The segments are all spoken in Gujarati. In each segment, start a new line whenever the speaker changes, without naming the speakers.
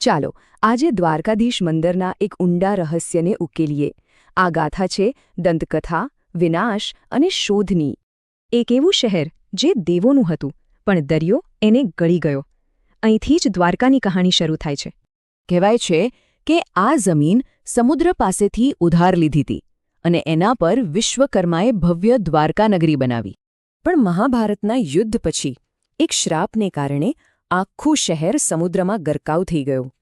ચાલો, આજે દ્વારકાધીશ મંદરના એક ઊંડા રહસ્યને ઉકેલીએ. આ ગાથા છે દંતકથા, વિનાશ અને શોધની. એક એવું શહેર જે દેવોનું હતું, પણ દરિયો એને ગળી ગયો. અહીંથી જ દ્વારકાની કહાણી શરૂ થાય છે.
કહેવાય છે કે આ જમીન સમુદ્ર પાસેથી ઉધાર લીધી હતી અને એના પર વિશ્વકર્માએ ભવ્ય દ્વારકા નગરી બનાવી. પણ મહાભારતના યુદ્ધ પછી એક શ્રાપને કારણે આખું શહેર સમુદ્રમાં ગરકાવ થઈ ગયું.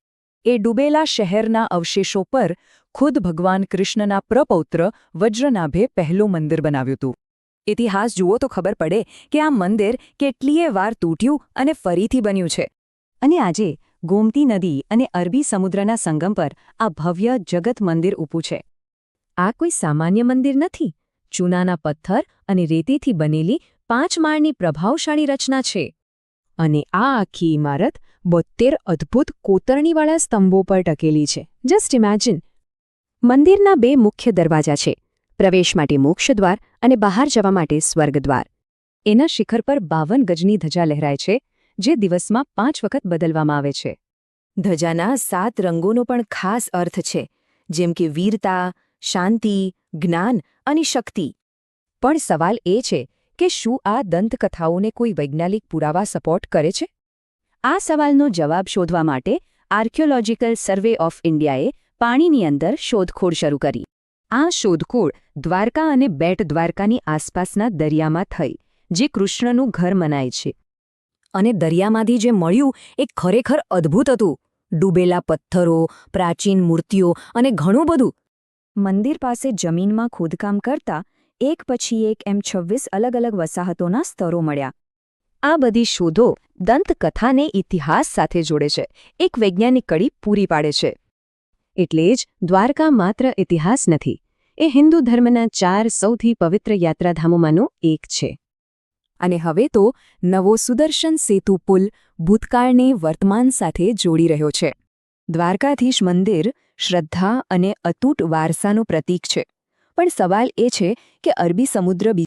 એ ડૂબેલા શહેરના અવશેષો પર ખુદ ભગવાન કૃષ્ણના પ્રપૌત્ર વજ્રનાભે પહેલું મંદિર બનાવ્યું હતું. ઇતિહાસ જુઓ તો ખબર પડે કે આ મંદિર કેટલીય વાર તૂટ્યું અને ફરીથી બન્યું છે.
અને આજે ગોમતી નદી અને અરબી સમુદ્રના સંગમ પર આ ભવ્ય જગત મંદિર ઊભું છે.
આ કોઈ સામાન્ય મંદિર નથી. ચૂનાના પથ્થર અને રેતીથી બનેલી પાંચ માળની પ્રભાવશાળી રચના છે.
અને આ આખી ઇમારત બોત્તેર અદ્ભુત કોતરણીવાળા સ્તંભો પર ટકેલી છે. જસ્ટ ઇમેજિન
મંદિરના બે મુખ્ય દરવાજા છે. પ્રવેશ માટે મોક્ષદ્વાર અને બહાર જવા માટે સ્વર્ગદ્વાર એના શિખર પર બાવન ગજની ધજા લહેરાય છે, જે દિવસમાં પાંચ વખત બદલવામાં આવે છે.
ધજાના સાત રંગોનો પણ ખાસ અર્થ છે, જેમ કે વીરતા, શાંતિ, જ્ઞાન અને શક્તિ.
પણ સવાલ એ છે કે શું આ દંતકથાઓને કોઈ વૈજ્ઞાનિક પુરાવા સપોર્ટ કરે છે?
આ સવાલનો જવાબ શોધવા માટે આર્કિયોલોજીકલ સર્વે ઓફ ઇન્ડિયાએ પાણીની અંદર શોધખોળ શરૂ કરી. આ શોધખોળ દ્વારકા અને બેટ દ્વારકાની આસપાસના દરિયામાં થઈ, જે કૃષ્ણનું ઘર મનાય છે.
અને દરિયામાંથી જે મળ્યું એ ખરેખર અદ્ભુત હતું. ડૂબેલા પથ્થરો, પ્રાચીન મૂર્તિઓ અને ઘણું બધું.
મંદિર પાસે જમીનમાં ખોદકામ કરતા એક પછી એક એમ છવ્વીસ અલગ અલગ વસાહતોના સ્તરો મળ્યા.
આ બધી શોધો દંતકથાને ઇતિહાસ સાથે જોડે છે. એક વૈજ્ઞાનિક કડી પૂરી પાડે છે.
એટલે જ દ્વારકા માત્ર ઇતિહાસ નથી. એ હિન્દુ ધર્મના ચાર સૌથી પવિત્ર યાત્રાધામોમાંનો એક છે.
અને હવે તો નવો સુદર્શન સેતુ પુલ ભૂતકાળને વર્તમાન સાથે જોડી રહ્યો છે. દ્વારકાધીશ મંદિર શ્રદ્ધા અને અતૂટ વારસાનું પ્રતીક છે. પણ સવાલ એ છે કે અરબી સમુદ્ર